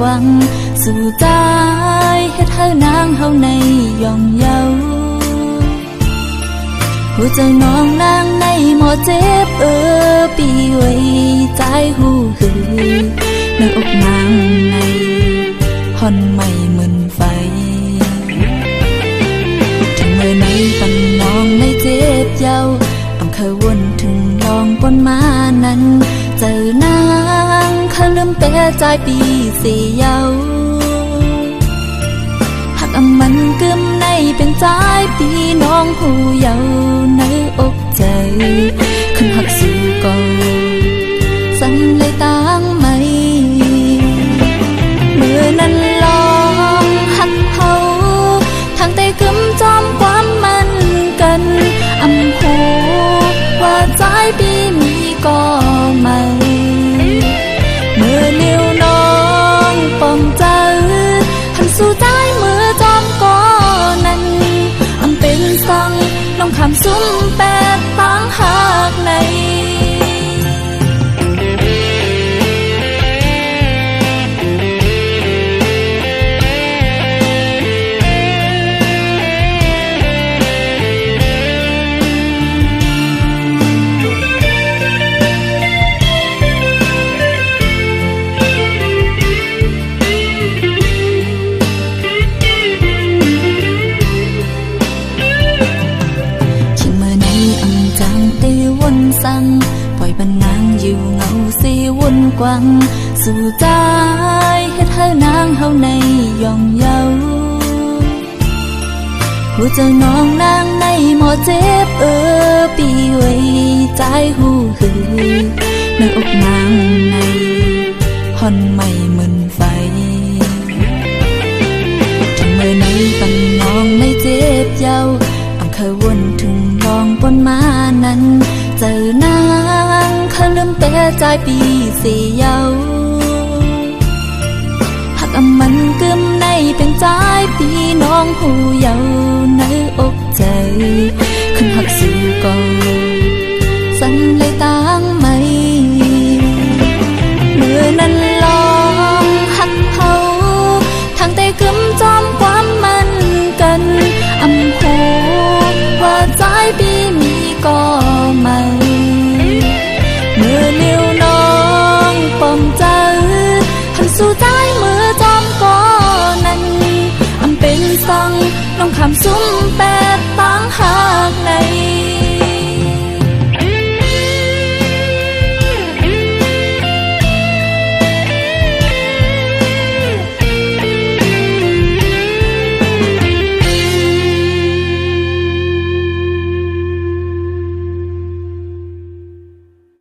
กวังสู่ใจเฮ็ดให้นางเฮาในย่องเยาหัวใจน้องนางในหมอเจ็บเออปีไว้ใจหูหือในอกนางในหอนใหม่ ลองปนมานั้น เจอนางเคยลืมแต่ใจปีสีเยาหักอมันกึมในเป็นใจปีน้องผู้เยาวในอกใจขึ้นหักสู่ก่อสั่นเลยตั้งไหมเมื่อนั้นลองหักเฮาทางใต้กึมจอมความมันกันอำหูว่ายปีมีก็ไม่เมื่อนิ้วน้องป้องเจอหันสู่ใจเมื่อจอมก่อนั้นอันเป็นสังน้องคำซุ้มแปดตั้งหา กวังสู่ใจเฮ็ดให้นางเฮาในย่องเยาหัวใจน้องนางในหมอเจ็บเออปีไว้ใจหูหือในอกนางในฮอนไม่เหมือนไฟถึงเมื่อในปันน้องในเจ็บเยาอังเคยวนถึงลองปนมานั้น เจอนา ใจปีเสี่เยาหักอมันกึมในเป็นใจปีน้องผู้เยาว์ในอกใจ ขึ้นหักสู่ก่อสั่นเลย